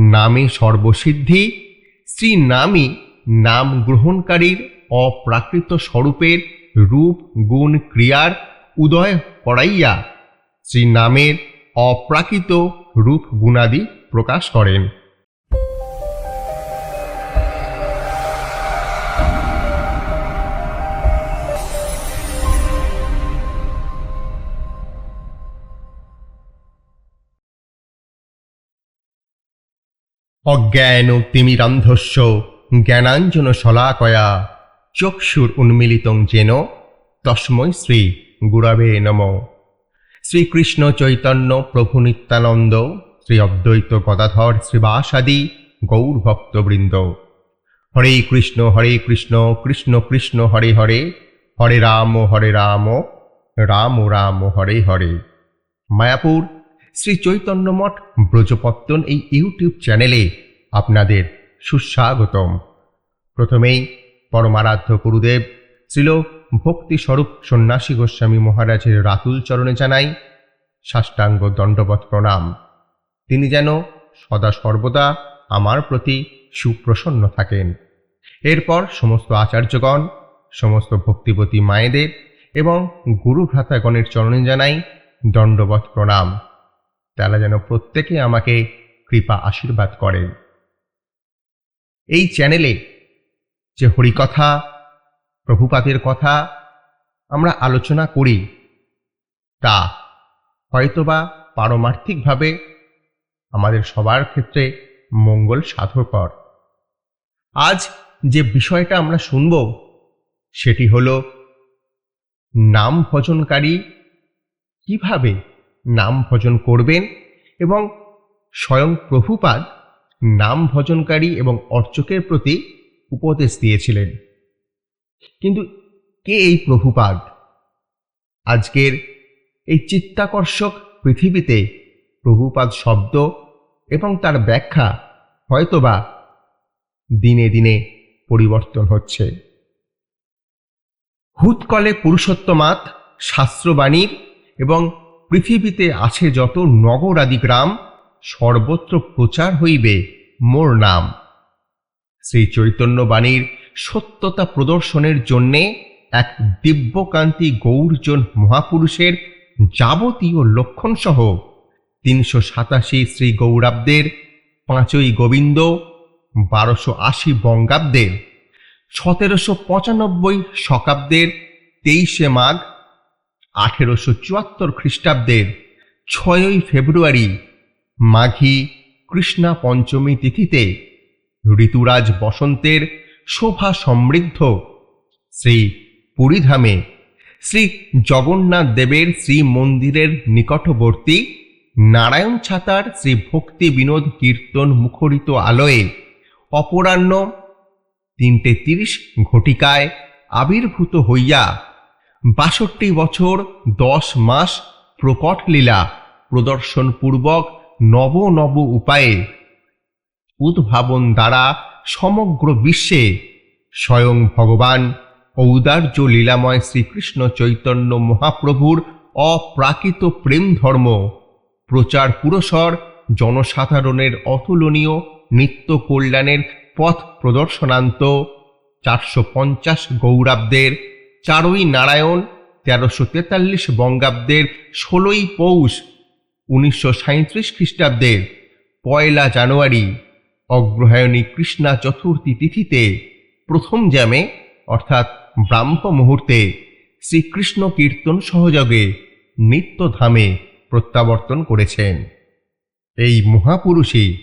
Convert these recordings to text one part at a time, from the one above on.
নামে সর্বসিদ্ধি শ্রী নামই নাম গ্রহণকারীর অপ্রাকৃত স্বরূপের রূপ গুণ ক্রিয়ার উদয় করাইয়া শ্রী নামের অপ্রাকৃত রূপ গুণাদি প্রকাশ করেন। অজ্ঞান তিমিরান্ধস্য জ্ঞানাঞ্জন শলাকয়া চক্ষুর উন্মিলিতং যেন তস্মৈ শ্রী গুরবে নম। শ্রীকৃষ্ণ চৈতন্য প্রভু নিত্যানন্দ, শ্রী অদ্বৈত গদাধর শ্রীবাসাদি, গৌরভক্তবৃন্দ। হরে কৃষ্ণ হরে কৃষ্ণ কৃষ্ণ কৃষ্ণ, হরে হরে হরে রাম হরে রাম রাম রাম, হরে হরে। মায়াপুর, শ্রী চৈতন্য মঠ ব্রজপত্তন এই ইউটিউব চ্যানেলে আপনাদের সুস্বাগতম। প্রথমেই পরমারাধ্য গুরুদেব ছিল ভক্তিস্বরূপ সন্ন্যাসী গোস্বামী মহারাজের রাতুল চরণে জানাই সাষ্টাঙ্গ দণ্ডবত প্রণাম। তিনি যেন সদা সর্বদা আমার প্রতি সুপ্রসন্ন থাকেন। এরপর সমস্ত আচার্যগণ, সমস্ত ভক্তিবতী মায়েদের এবং গুরু ভ্রাতাগণের চরণে জানাই দণ্ডবত প্রণাম। তারা যেন প্রত্যেকে আমাকে কৃপা আশীর্বাদ করেন। এই চ্যানেলে যে হরিকথা প্রভুপাতের কথা আমরা আলোচনা করি, তা হয়তোবা পারমার্থিকভাবে আমাদের সবার ক্ষেত্রে মঙ্গল সাধকর। আজ যে বিষয়টা আমরা শুনব, সেটি হল নাম ভজনকারী কীভাবে নাম ভজন করবেন এবং স্বয়ং প্রভুপাদ নাম ভজনকারী এবং অর্চকের প্রতি উপদেশ দিয়েছিলেন। কিন্তু কে এই প্রভুপাদ? আজকের এই চিত্তাকর্ষক পৃথিবীতে প্রভুপাদ শব্দ এবং তার ব্যাখ্যা হয়তোবা দিনে দিনে পরিবর্তন হচ্ছে। হুৎকলে পুরুষোত্তমাত, শাস্ত্রবাণীর এবং পৃথিবীতে আছে যত নগর আদি গ্রাম সর্বত্র প্রচার হইবে মোর নাম। শ্রী চৈতন্যবাণীর সত্যতা প্রদর্শনের জন্যে এক দিব্যকান্তি গৌরজন মহাপুরুষের যাবতীয় লক্ষণসহ তিনশো সাতাশি শ্রী গৌরাব্দের পাঁচই গোবিন্দ, বারোশো আশি বঙ্গাব্দের, সতেরোশো পঁচানব্বই শকাব্দের তেইশে মাঘ, আঠেরোশো চুয়াত্তর খ্রিস্টাব্দের ছয়ই ফেব্রুয়ারি মাঘী কৃষ্ণা পঞ্চমী তিথিতে ঋতুরাজ বসন্তের শোভা সমৃদ্ধ। শ্রী পুরীধামে শ্রী জগন্নাথ দেবের শ্রী মন্দিরের নিকটবর্তী নারায়ণ ছাতার শ্রী ভক্তি বিনোদ কীর্তন মুখরিত আলোয়ে অপরাহ্ন তিনটে তিরিশ ঘটিকায় আবির্ভূত হইয়া বাষট্টি বছর দশ মাস প্রকট লীলা প্রদর্শনপূর্বক নব নব উপায়ে উদ্ভাবন দ্বারা সমগ্র বিশ্বে স্বয়ং ভগবান ঔদার্য লীলাময় শ্রীকৃষ্ণ চৈতন্য মহাপ্রভুর অপ্রাকৃত প্রেম ধর্ম, প্রচার পুরসর, জনসাধারণের অতুলনীয় নিত্য কল্যাণের পথ প্রদর্শনান্ত চারশো পঞ্চাশ গৌরাব্দের চারই নারায়ণ, তেরোশো তেতাল্লিশ বঙ্গাব্দের ষোলোই পৌষ উনিশশো খ্রিস্টাব্দের পয়লা জানুয়ারি অগ্রহায়ণী কৃষ্ণা চতুর্থী তিথিতে প্রথম জ্যামে, অর্থাৎ ব্রাহ্ম মুহূর্তে, শ্রীকৃষ্ণ কীর্তন সহযোগে নিত্যধামে প্রত্যাবর্তন করেছেন। এই মহাপুরুষই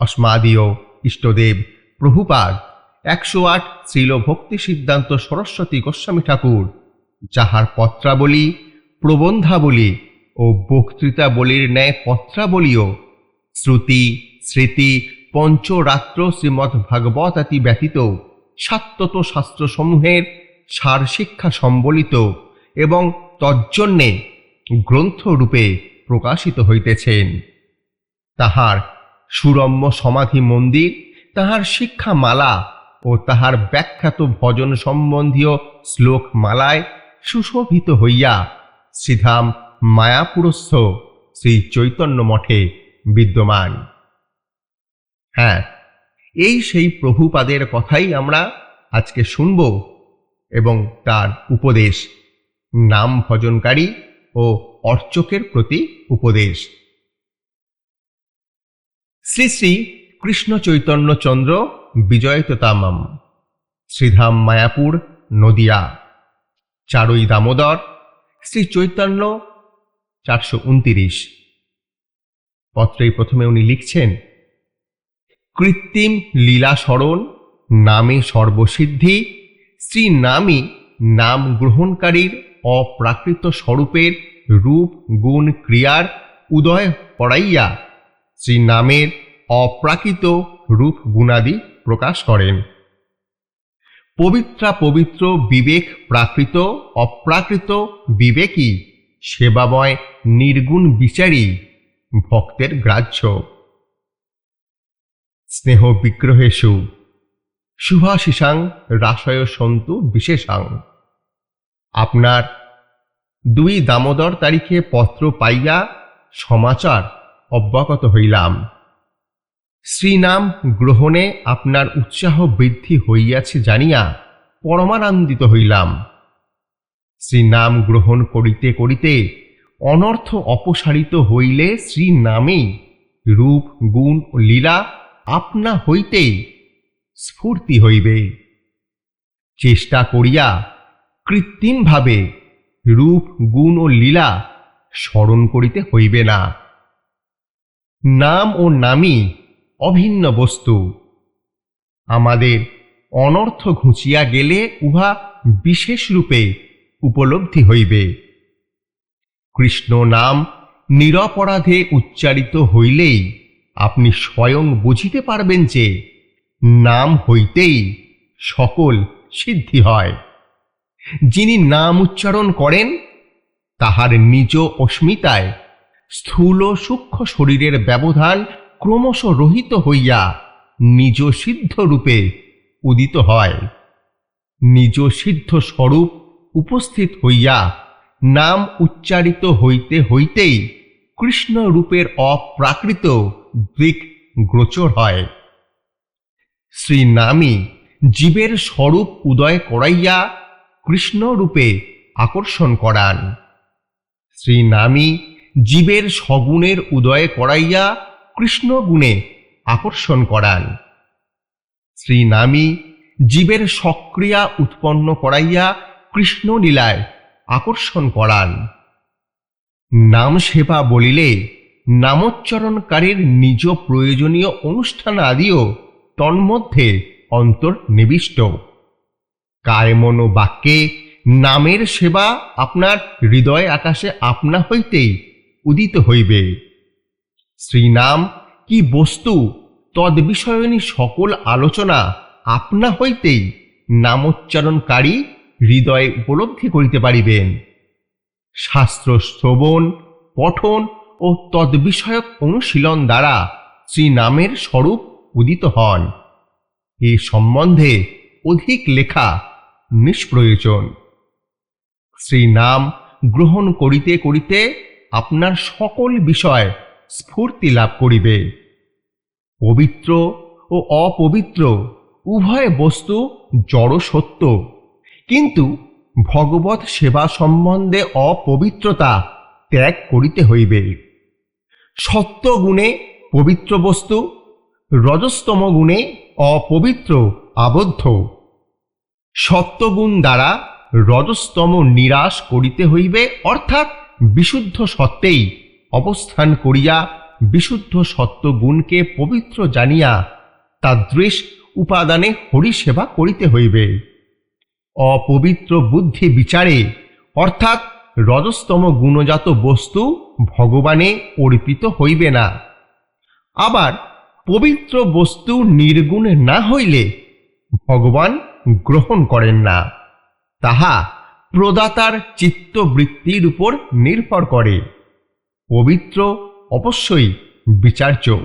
অস্মাদীয় ইষ্টদেব প্রভুপাদ একশো আট শ্রীল ভক্তি সিদ্ধান্ত সরস্বতী গোস্বামী ঠাকুর, যাহার পত্রাবলী, প্রবন্ধাবলী ও বক্তৃতাবলীর ন্যায় পত্রাবলীও শ্রুতি, স্মৃতি, পঞ্চরাত্র শ্রীমৎ ভাগবতাতি ব্যতীত সাত্যত শাস্ত্রসমূহের সার শিক্ষা সম্বলিত এবং তজ্জন্যে গ্রন্থরূপে প্রকাশিত হইতেছেন। তাহার সুরম্য সমাধি মন্দির, তাহার শিক্ষামালা ও তাহার ব্যাখ্যাত ভজন সম্বন্ধীয় শ্লোক মালায় সুশোভিত হইয়া শ্রীধাম মায়াপুরস্থ শ্রী চৈতন্য মঠে বিদ্যমান। হ্যাঁ এই সেই প্রভুপাদের কথাই আমরা আজকে শুনব এবং তার উপদেশ, নাম ভজনকারী ও অর্চকের প্রতি উপদেশ। শ্রী শ্রী কৃষ্ণ চৈতন্য চন্দ্র বিজয়ততামম, শ্রীধাম মায়াপুর নদিয়া, চারই দামোদর, শ্রী চৈতন্য চারশো উনতিরিশ। পত্রেই প্রথমে উনি লিখছেন, কৃত্রিম লীলা স্মরণ নামে সর্বসিদ্ধি, শ্রী নামই নাম গ্রহণকারীর অপ্রাকৃত স্বরূপের রূপ গুণ ক্রিয়ার উদয় পড়াইয়া শ্রী নামের অপ্রাকৃত রূপ গুণাদি প্রকাশ করেন। পবিত্রা পবিত্র বিবেক প্রাকৃত, অপ্রাকৃত বিবেকই সেবাময় নির্গুণ বিচারী ভক্তের গ্রাহ্য। স্নেহ বিগ্রহেষু শুভাশিসাং রাশয় সন্তু বিশেষাং। আপনার দুই দামোদর তারিখে পত্র পাইয়া সমাচার অব্যাগত হইলাম। শ্রীনাম গ্রহণে আপনার উৎসাহ বৃদ্ধি হইয়াছে জানিয়া পরমানন্দিত হইলাম। শ্রীনাম গ্রহণ করিতে করিতে অনর্থ অপসারিত হইলে শ্রীনামেই রূপ, গুণ ও লীলা আপনা হইতেই স্ফূর্তি হইবে। চেষ্টা করিয়া কৃত্রিমভাবে রূপ, গুণ ও লীলা স্মরণ করিতে হইবে না। নাম ও নামই অভিন্ন বস্তু। আমাদের অনর্থ ঘুচিয়া গেলে উহা বিশেষ রূপে উপলব্ধি হইবে। কৃষ্ণ নাম নিরপরাধে উচ্চারিত হইলেই আপনি স্বয়ং বুঝিতে পারবেন যে নাম হইতেই সকল সিদ্ধি হয়। যিনি নাম উচ্চারণ করেন, তাহার নিজ অস্মিতায় স্থূল সূক্ষ্ম শরীরের ব্যবধান ক্রমশ রহিত হইয়া নিজ সিদ্ধ রূপে উদিত হয়। নিজ সিদ্ধ স্বরূপ উপস্থিত হইয়া নাম উচ্চারিত হইতে হইতেই কৃষ্ণ রূপের অপ্রাকৃত দিক গোচর হয়। শ্রীনামী জীবের স্বরূপ উদয় করাইয়া কৃষ্ণ রূপে আকর্ষণ করান। শ্রীনামী জীবের সগুণের উদয় করাইয়া কৃষ্ণ গুণে আকর্ষণ করান। শ্রীনামী জীবের সক্রিয়া উৎপন্ন করাইয়া কৃষ্ণ লীলায় আকর্ষণ করান। নাম সেবা বলিলে নামোচ্চারণকারীর নিজ প্রয়োজনীয় অনুষ্ঠান আদিও তন্মধ্যে অন্তর্নিবিষ্ট। কায়মন বাক্যে নামের সেবা আপনার হৃদয় আকাশে আপনা হইতেই উদিত হইবে। শ্রীনাম কি বস্তু তদ্বিষয়নী সকল আলোচনা আপনা হইতেই নামোচ্চারণকারী হৃদয়ে উপলব্ধি করিতে পারিবেন। শাস্ত্র শ্রবণ পঠন ও তদ্বিষয়ক অনুশীলন দ্বারা শ্রীনামের স্বরূপ উদিত হন। এ সম্বন্ধে অধিক লেখা নিষ্প্রয়োজন। শ্রীনাম গ্রহণ করিতে করিতে আপনার সকল বিষয় স্ফূর্তি লাভ করিবে। পবিত্র ও অপবিত্র উভয় বস্তু জড় সত্য কিন্তু ভগবত সেবা সম্বন্ধে অপবিত্রতা ত্যাগ করিতে হইবে। সত্য গুণে পবিত্র বস্তু, রজস্তম গুণে অপবিত্র আবদ্ধ। সত্যগুণ দ্বারা রজস্তম নিরাশ করিতে হইবে, অর্থাৎ বিশুদ্ধ সত্ত্বেই অবস্থান করিয়া বিশুদ্ধ সত্যগুণকে পবিত্র জানিয়া তাদৃশ উপাদানে হরিসেবা করিতে হইবে। অপবিত্র বুদ্ধি বিচারে, অর্থাৎ রজস্তম গুণজাত বস্তু ভগবানে অর্পিত হইবে না। আবার পবিত্র বস্তু নির্গুণ না হইলে ভগবান গ্রহণ করেন না। তাহা প্রদাতার চিত্তবৃত্তির উপর নির্ভর করে। পবিত্র অবশ্যই বিচার্য।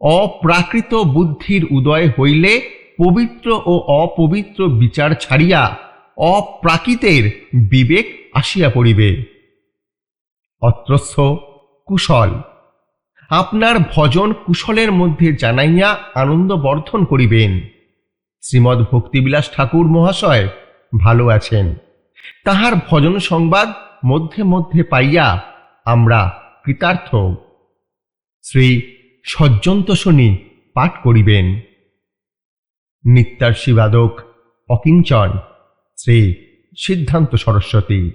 অপ্রাকৃত বুদ্ধির উদয় হইলে পবিত্র ও অপবিত্র বিচার ছাড়িয়া অপ্রাকৃতের বিবেক আসিয়া পড়িবে। অত্রস্থ, কুশল। আপনার ভজন কুশলের মধ্যে জানাইয়া আনন্দ বর্ধন করিবেন। শ্রীমৎ ভক্তিবিলাস ঠাকুর মহাশয় ভালো আছেন। তাহার ভজন সংবাদ মধ্যে মধ্যে পাইয়া আমরা কৃতার্থ। শ্রী সজ্জন্ত শনি পাঠ করিবেন। নিত্যার শিবাদক অকিঞ্চন, শ্রী সিদ্ধান্ত সরস্বতী।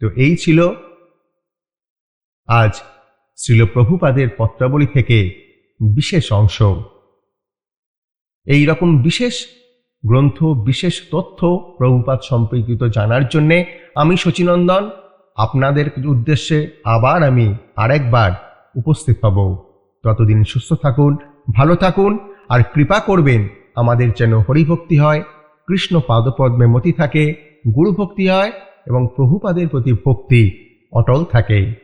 তো এই ছিল আজ শ্রীল প্রভুপাদের পত্রাবলী থেকে বিশেষ অংশ। এই রকম বিশেষ গ্রন্থ, বিশেষ তথ্য প্রভুপাত সম্পর্কিত জানার জন্যে আমি শচীনন্দন, আপনাদের উদ্দেশ্যে আবার আমি আরেকবার উপস্থিত হব। ততদিন সুস্থ থাকুন, ভালো থাকুন আর কৃপা করবেন, আমাদের যেন হরিভক্তি হয়। কৃষ্ণ পাদপদ্মে মতি থাকে গুরু ভক্তি হয় এবং প্রভুপাদের প্রতি ভক্তি অটল থাকে।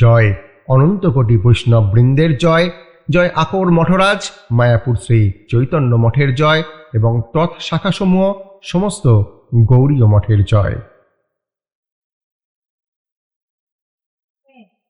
জয় অনন্ত কোটি বৈষ্ণব বৃন্দের জয়। জয় আকর মঠরাজ, মায়াপুর শ্রী চৈতন্য মঠের জয় এবং তৎ শাখাসমূহ সমস্ত গৌরীয় মঠের জয়।